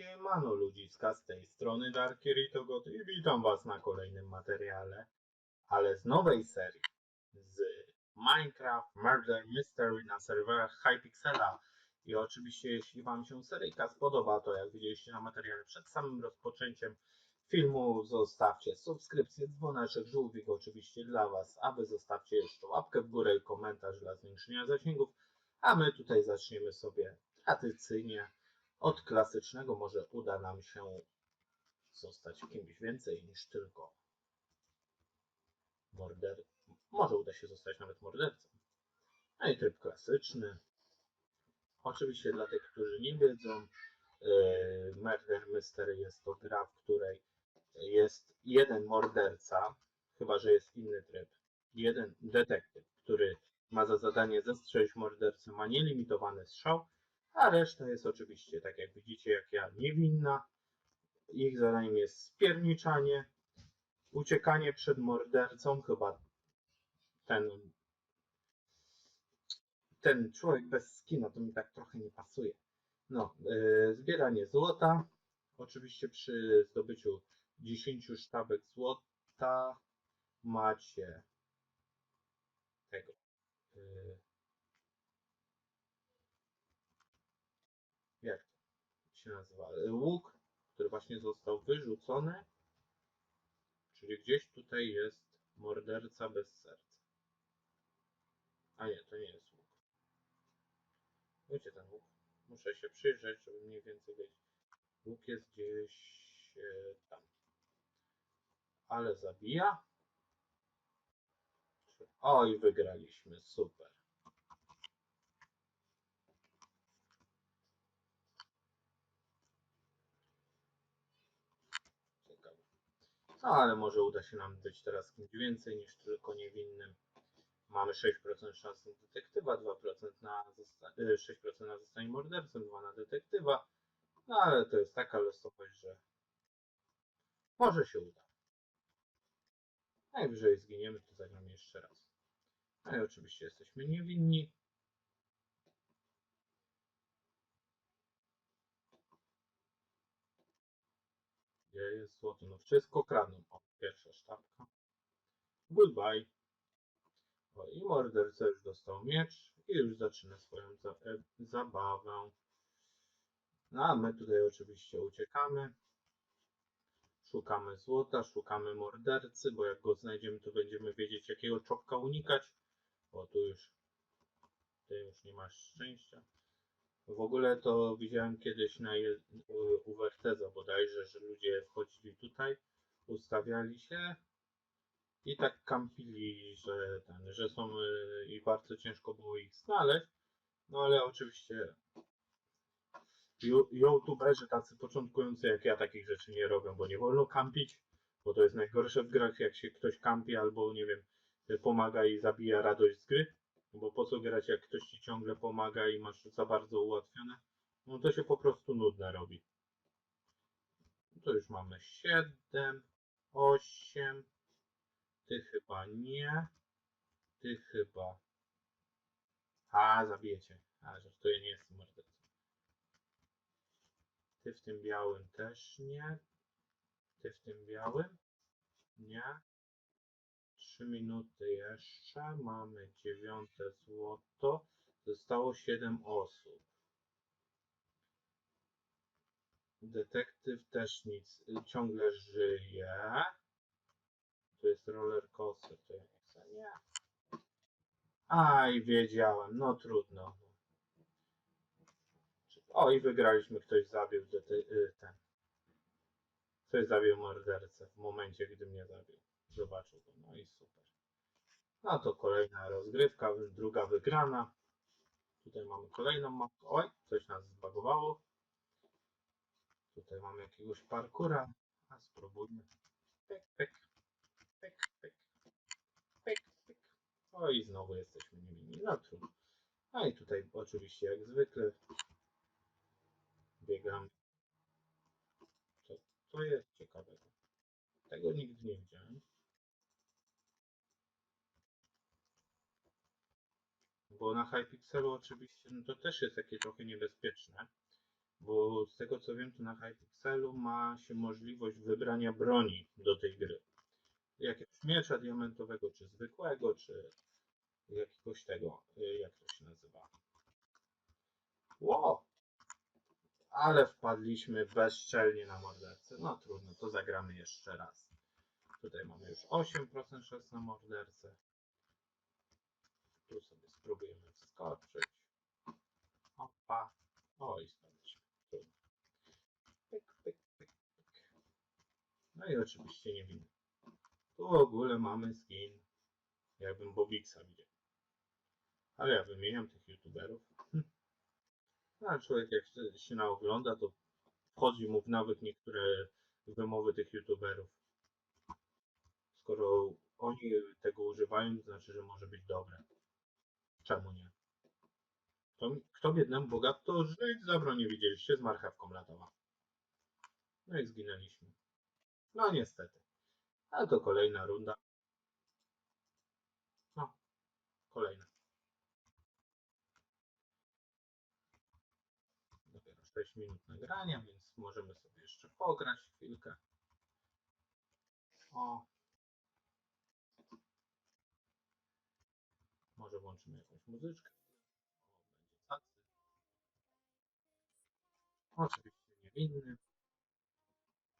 Siemano ludziska, z tej strony Darkier Togot i witam was na kolejnym materiale, ale z nowej serii, z Minecraft Murder Mystery na serwerach Hypixela. I oczywiście jeśli wam się seryjka spodoba, to jak widzieliście na materiale przed samym rozpoczęciem filmu, zostawcie subskrypcję, dzwoneczek, żółwik oczywiście dla was, aby zostawcie jeszcze łapkę w górę i komentarz dla zwiększenia zasięgów, a my tutaj zaczniemy sobie tradycyjnie od klasycznego może uda nam się zostać kimś więcej niż tylko morder. Może uda się zostać nawet mordercą. No i tryb klasyczny. Oczywiście dla tych, którzy nie wiedzą, yy, Murder Mystery jest to gra, w której jest jeden morderca, chyba że jest inny tryb, jeden detektyw, który ma za zadanie zestrzelić mordercę, ma nielimitowany strzał, a reszta jest oczywiście, tak jak widzicie, jak ja, niewinna. Ich zadaniem jest spierniczanie, uciekanie przed mordercą, chyba ten ten człowiek bez skina to mi tak trochę nie pasuje. No, yy, zbieranie złota. Oczywiście przy zdobyciu 10 sztabek złota macie tego. Yy, jak to się nazywa? Łuk, który właśnie został wyrzucony. Czyli gdzieś tutaj jest morderca bez serca. A nie, to nie jest łuk. Gdzie ten łuk? Muszę się przyjrzeć, żeby mniej więcej wiedzieć. Łuk jest gdzieś e, tam. Ale zabija. Oj, wygraliśmy. Super. Ciekawe. No, ale może uda się nam być teraz kimś więcej niż tylko niewinnym. Mamy 6% szans na detektywa, 2% na zosta- e, 6% na zostanie mordercą, 2 na detektywa. No ale to jest taka losowość, że może się uda. Najwyżej zginiemy, to zagramy jeszcze raz. No i oczywiście jesteśmy niewinni. Jest złoto? No wszystko kradną. O, pierwsza sztabka. Goodbye. O, I morderca już dostał miecz i już zaczyna swoją za e, zabawę. No a my tutaj oczywiście uciekamy. Szukamy złota, szukamy mordercy, bo jak go znajdziemy, to będziemy wiedzieć, jakiego czopka unikać. O, tu już, ty już nie masz szczęścia. W ogóle to widziałem kiedyś na je- u- u Werteza bodajże, że ludzie wchodzili tutaj, ustawiali się i tak kampili, że ten, że są y, i bardzo ciężko było ich znaleźć. No ale oczywiście youtuberzy tacy początkujący jak ja takich rzeczy nie robią, bo nie wolno kampić, bo to jest najgorsze w grach, jak się ktoś kampi albo nie wiem, pomaga i zabija radość z gry. Bo po co grać, jak ktoś ci ciągle pomaga i masz za bardzo ułatwione? No to się po prostu nudne robi. To już mamy 7, 8. Ty chyba nie. Ty chyba. A, zabijecie. A, żartuję, nie jestem mordercą. Ty w tym białym też nie. Ty w tym białym? Nie. 3 minuty jeszcze. Mamy dziewiąte złoto. Zostało 7 osób. Detektyw też nic. Ciągle żyje. Tu jest roller coaster. To ja nie chcę. Nie. Aj, wiedziałem. No trudno. O, i wygraliśmy. Ktoś zabił y, ten. Ktoś zabił mordercę w momencie, gdy mnie zabił. Zobaczył go. No i super. No to kolejna rozgrywka, druga wygrana. Tutaj mamy kolejną. Oj, coś nas zbagowało. Tutaj mamy jakiegoś parkura. A spróbujmy. Pyk, pyk, pyk, pyk, pyk, pyk. O i znowu jesteśmy niewinni. No trudno. No i tutaj oczywiście jak zwykle biegamy. Co to jest ciekawego? Tego nigdy nie widziałem. Bo na Hypixelu oczywiście no to też jest takie trochę niebezpieczne. Bo z tego co wiem, to na Hypixelu ma się możliwość wybrania broni do tej gry. Jakiegoś miecza diamentowego, czy zwykłego, czy jakiegoś tego, y, jak to się nazywa. Ło! Ale wpadliśmy bezczelnie na mordercę. No trudno, to zagramy jeszcze raz. Tutaj mamy już 8% szans na mordercę. Tu sobie wskoczyć. Opa. O i spadliśmy. Trudno. Pyk, pyk, pyk, pyk. No i oczywiście nie winny. Tu w ogóle mamy skin. Jakbym Bobiksa widział. Ale ja wymieniam tych youtuberów. Hm. No, ale człowiek jak się- się naogląda, to wchodzi mu w nawyk niektóre wymowy tych youtuberów. Skoro oni tego używają, to znaczy, że może być dobre. Czemu nie? Kto, kto biednemu bogato żyć zabrał, nie widzieliście, z marchewką latała. No i zginęliśmy. No niestety. Ale to kolejna runda. No, kolejna. Dopiero 6 minut nagrania, więc możemy sobie jeszcze pograć chwilkę. O. Może włączymy jakąś muzyczkę. O, będzie tacy. Oczywiście niewinny.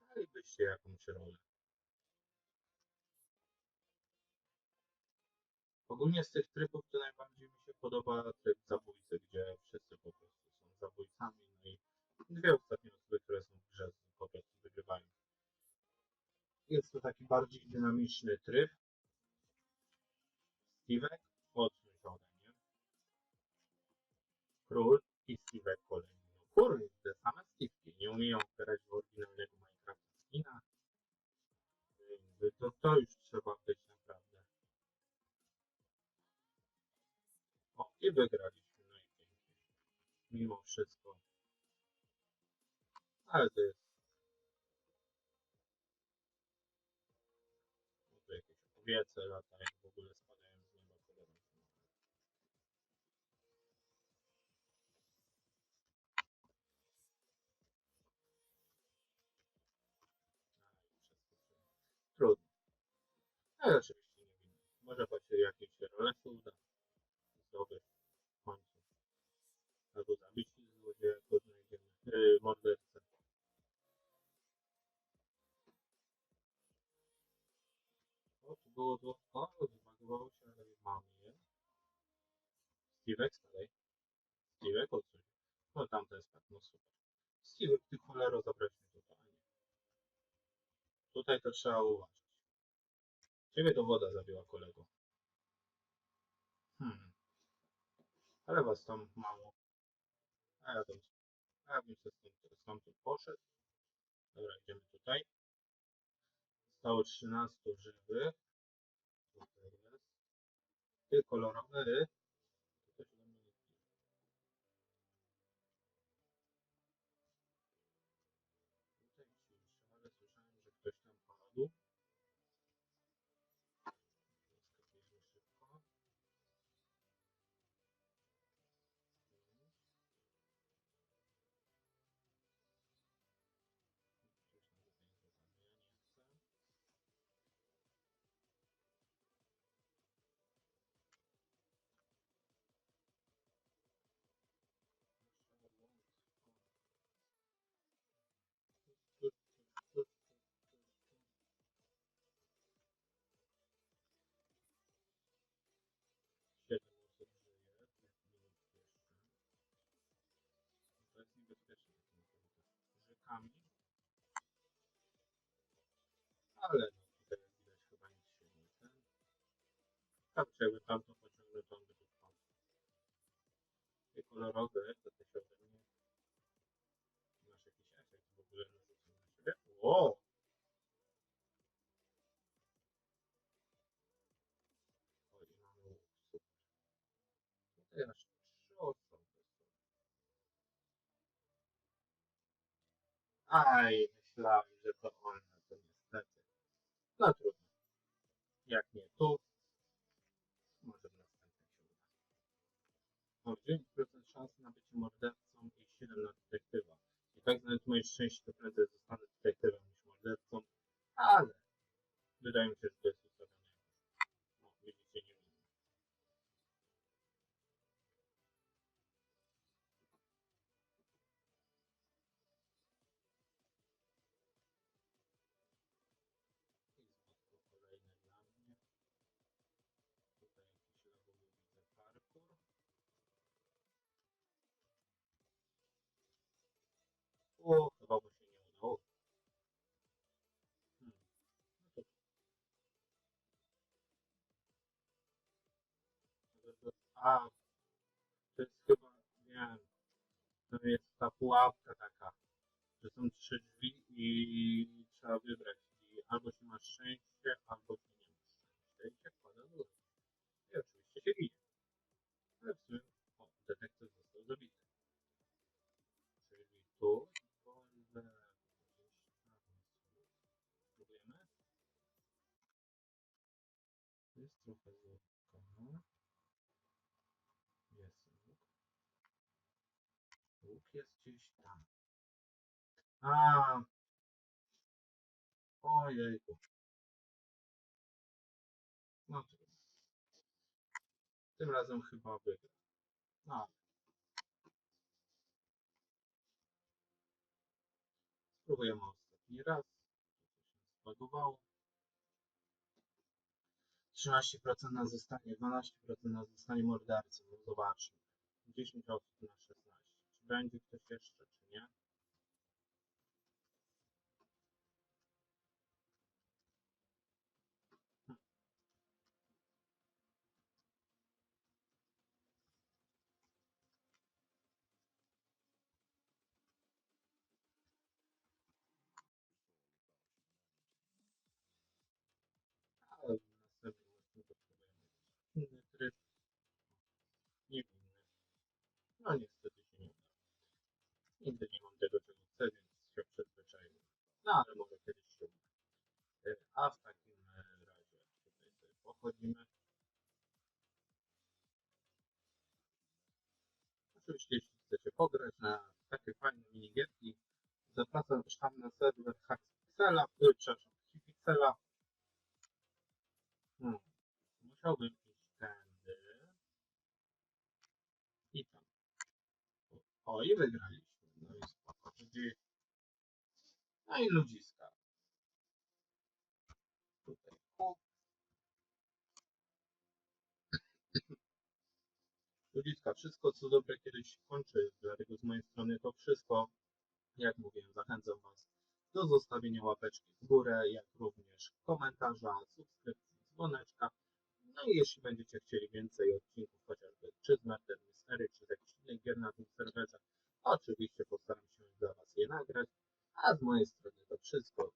Dalibyście jakąś rolę. Ogólnie z tych trybów to najbardziej mi się podoba tryb zabójcy, gdzie wszyscy po prostu są zabójcami. No i dwie ostatnie osoby, które są w grze, po prostu wygrywają. Jest to taki bardziej dynamiczny tryb. Steve'ek, odsuń się ode mnie. Król i Steve'ek kolejny. No kurde, same Steve'ki. Nie umieją grać w oryginalnego Minecrafta skina. To, to już trzeba być naprawdę. O, i wygraliśmy, no i pięknie. Mimo wszystko. Ale to jest... To jakieś owiece latają, w ogóle spadają z nieba podobno. Trudno. Ale oczywiście nie winno. Może choć jakieś role się uda zdobyć w końcu. Albo zabić złodzieja, go znajdziemy. Yy, mordercę. O, tu było do... O, zbagowało się, ale mamy je. Steve'ek, spadaj. Steve'ek, odsuń. No tam to jest tak, no super. Steve'ek, ty cholero, zabrać mnie totalnie. Tutaj to trzeba uważać. Ciebie to woda zabiła, kolego. Hmm. Ale was tam mało. A ja, tam, a ja bym się stąd, stąd poszedł. Dobra, idziemy tutaj. Zostało 13 żywych. Tutaj jest. Ty kolorowy. Ale no tutaj jak widać chyba nic się nie ten. Czy jakby tamto pociągnął, to on by tu wpadł. I kolorowe, to się ode mnie. Masz jakiś efekt w ogóle na siebie? Wow! Tutaj aż trzy osoby są. Aj, myślałem, że to ona, to niestety. No trudno. Jak nie tu, może w następnym się uda. Mam 9% szansy na bycie mordercą i 7 na detektywa. moje szczęście to prędzej zostanę A, to jest chyba, wiem, to jest ta pułapka taka, że są trzy drzwi i trzeba wybrać. Jest gdzieś tam. A. Ojejku. No to. Tym razem chyba wygra. No. Spróbujemy ostatni raz. To się zbagowało. 13% na zostanie, 12% na zostanie mordercą. No zobaczmy. 10 osób na 16. Będzie ktoś jeszcze, czy nie? Na serwer Hackpixela, y, przepraszam, Hipixela. Hmm. Musiałbym iść tędy i tam. O, i wygraliśmy. No i spoko. Czyli... No i ludziska. Tutaj kup. Ludziska, wszystko co dobre kiedyś się kończy, dlatego z mojej strony to wszystko. Jak mówiłem, zachęcam Was do zostawienia łapeczki w górę, jak również komentarza, subskrypcji, dzwoneczka. No i jeśli będziecie chcieli więcej odcinków, chociażby czy z Murder Mystery, czy z jakichś innych gier na tym serwerze, oczywiście postaram się dla Was je nagrać. A z mojej strony to wszystko.